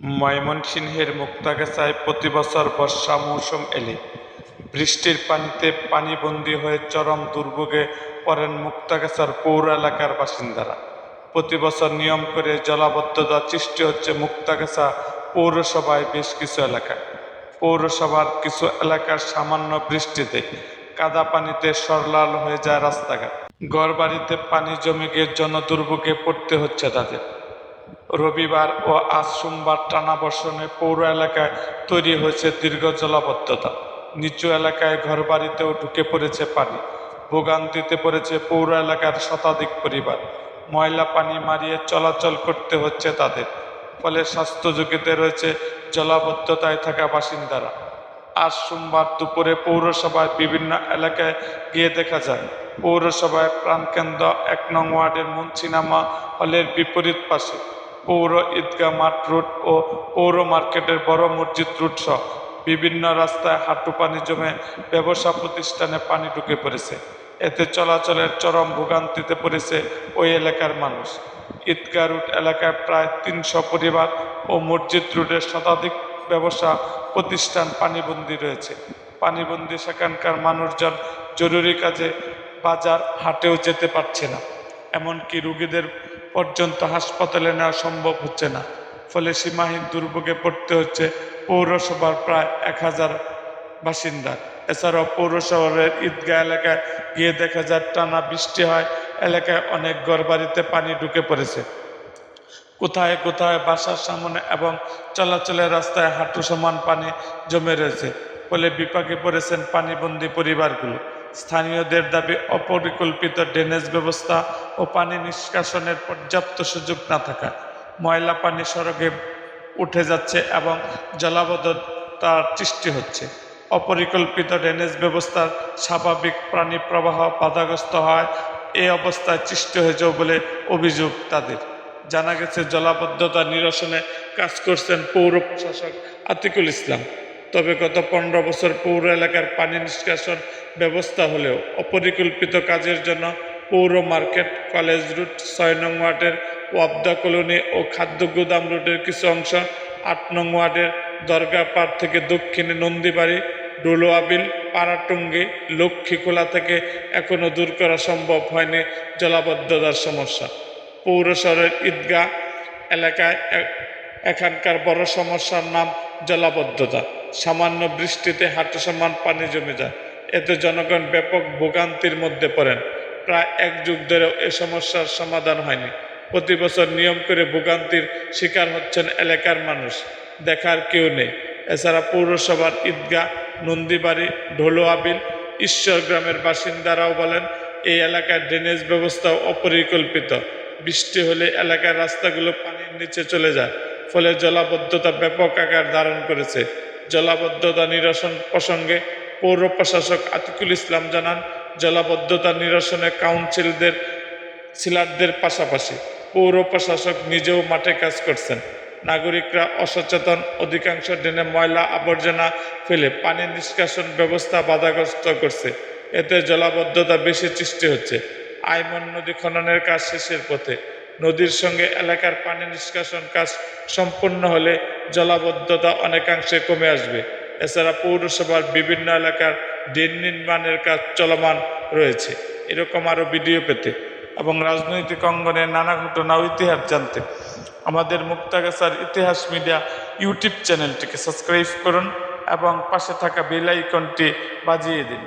ময়মনসিংহের মুক্তাগাছায় প্রতিবছর বর্ষা মৌসুম এলে বৃষ্টির পানিতে পানিবন্দী হয়ে চরম দুর্ভোগে পড়েন মুক্তাগাছার পৌর এলাকার বাসিন্দারা। প্রতিবছর নিয়ম করে জলাবদ্ধতা সৃষ্টি হচ্ছে মুক্তাগাছা পৌরসভায় বেশ কিছু এলাকায়। পৌরসভার কিছু এলাকার সামান্য বৃষ্টিতে কাদা পানিতে সরলাল হয়ে যায় রাস্তাঘাট। ঘরবাড়িতে পানি জমে গিয়ে জনদুর্ভোগে পড়তে হচ্ছে তাদের। রবিবার ও আজ সোমবার টানা বর্ষণে পৌর এলাকায় তৈরি হয়েছে দীর্ঘ জলাবদ্ধতা। নিচু এলাকায় ঘরবাড়িতেও ঢুকে পড়েছে পানি। ভোগান্তিতে পড়েছে পৌর এলাকার শতাধিক পরিবার। ময়লা পানি মারিয়ে চলাচল করতে হচ্ছে তাদের। ফলে স্বাস্থ্য ঝুঁকিতে রয়েছে জলাবদ্ধতায় থাকা বাসিন্দারা। আজ সোমবার দুপুরে পৌরসভায় বিভিন্ন এলাকায় গিয়ে দেখা যায় পৌরসভায় প্রাণকেন্দ্র, এক নং ওয়ার্ডের মুন্সিনামা হলের বিপরীত পাশে পৌর ঈদগাহ মাঠ রোড ও পৌর মার্কেটের বড় মসজিদ রুট সহ বিভিন্ন রাস্তায় হাঁটু পানি জমে ব্যবসা প্রতিষ্ঠানে পানি ঢুকে পড়েছে। এতে চলাচলের চরম ভোগান্তিতে পড়েছে ওই এলাকার মানুষ। ঈদগাহ রুট এলাকায় প্রায় তিনশো পরিবার ও মসজিদ রুটের শতাধিক ব্যবসা প্রতিষ্ঠান পানিবন্দী রয়েছে। পানিবন্দী সেখানকার মানুষজন জরুরি কাজে বাজার হাটেও যেতে পারছে না। এমনকি রুগীদের পর্যন্ত হাসপাতালে নেওয়া সম্ভব হচ্ছে না। ফলে সীমাহীন দুর্ভোগে পড়তে হচ্ছে পৌরসভার প্রায় এক হাজার বাসিন্দা। এছাড়াও পৌরশহরের ঈদগাহ এলাকায় গিয়ে দেখা যায় টানা বৃষ্টি হয়, এলাকায় অনেক ঘরবাড়িতে পানি ঢুকে পড়েছে। কোথায় কোথায় বাসার সামনে এবং চলাচলের রাস্তায় হাঁটু সমান পানি জমে রয়েছে, ফলে বিপাকে পড়েছেন পানিবন্দী পরিবারগুলো। স্থানীয়দের দাবি অপরিকল্পিত ড্রেনেজ ব্যবস্থা ও পানি নিষ্কাশনের পর্যাপ্ত সুযোগ না থাকা। ময়লা পানি সড়কে উঠে যাচ্ছে এবং জলাবদ্ধতার সৃষ্টি হচ্ছে। অপরিকল্পিত ড্রেনেজ ব্যবস্থার স্বাভাবিক প্রাণী প্রবাহ বাধাগ্রস্ত হয় এই অবস্থায় সৃষ্টি হয়েছে বলে অভিযোগ তাদের। জানা গেছে, জলাবদ্ধতা নিরসনে কাজ করছেন পৌর প্রশাসক আতিকুল ইসলাম। তবে গত পনেরো বছর পৌর এলাকার পানি নিষ্কাশন ব্যবস্থা হলেও অপরিকল্পিত কাজের জন্য পৌর মার্কেট, কলেজ রুট, ছয় নং ওয়ার্ডের ওয়াবদা কলোনি ও খাদ্য গুদাম রুটের কিছু অংশ, আট নং ওয়ার্ডের দরগাপাড় থেকে দক্ষিণে নন্দীবাড়ি ডোলোয়াবিল পাড়াটুঙ্গি, লক্ষ্মীখোলা থেকে এখনও দূর করা সম্ভব হয়নি জলাবদ্ধতার সমস্যা। পৌর শহরের ঈদগাহ এলাকায় এখানকার বড় সমস্যার নাম জলাবদ্ধতা। সামান্য বৃষ্টিতে হাঁটু সমান পানি জমে যায়। এতে জনগণ ব্যাপক ভোগান্তির মধ্যে পড়েন। প্রায় এক যুগ ধরেও এ সমস্যার সমাধান হয়নি। প্রতি বছর নিয়ম করে ভোগান্তির শিকার হচ্ছেন এলাকার মানুষ। দেখার কেউ নেই। এছাড়া পৌরসভার ঈদগাহ, নন্দীবাড়ি ঢোলোয়াবিল ঈশ্বর গ্রামের বাসিন্দারাও বলেন, এই এলাকার ড্রেনেজ ব্যবস্থাও অপরিকল্পিত। বৃষ্টি হলে এলাকার রাস্তাগুলো পানির নিচে চলে যায়, ফলে জলাবদ্ধতা ব্যাপক আকার ধারণ করেছে। জলাবদ্ধতা নিরসন প্রসঙ্গে পৌর প্রশাসক আতিকুল ইসলাম জানান, জলাবদ্ধতা নিরসনে কাউন্সিলদের, সিলারদের পাশাপাশি পৌর প্রশাসক নিজেও মাঠে কাজ করছেন। নাগরিকরা অসচেতন, অধিকাংশ ড্রেনে ময়লা আবর্জনা ফেলে পানি নিষ্কাশন ব্যবস্থা বাধাগ্রস্ত করছে। এতে জলাবদ্ধতা বেশি সৃষ্টি হচ্ছে। আইমন নদী খননের কাজ শেষের পথে। নদীর সঙ্গে এলাকার পানি নিষ্কাশন কাজ সম্পূর্ণ হলে জলাবদ্ধতা অনেকাংশে কমে আসবে। এছাড়া পৌরসভার বিভিন্ন এলাকার ড্রেন নির্মাণের কাজ চলমান রয়েছে। এরকম আরও ভিডিও পেতে এবং রাজনৈতিক অঙ্গনের নানা ঘটনা ইতিহাস জানতে আমাদের মুক্তাগাছার ইতিহাস মিডিয়া ইউটিউব চ্যানেলটিকে সাবস্ক্রাইব করুন এবং পাশে থাকা বেল আইকনটি বাজিয়ে দিন।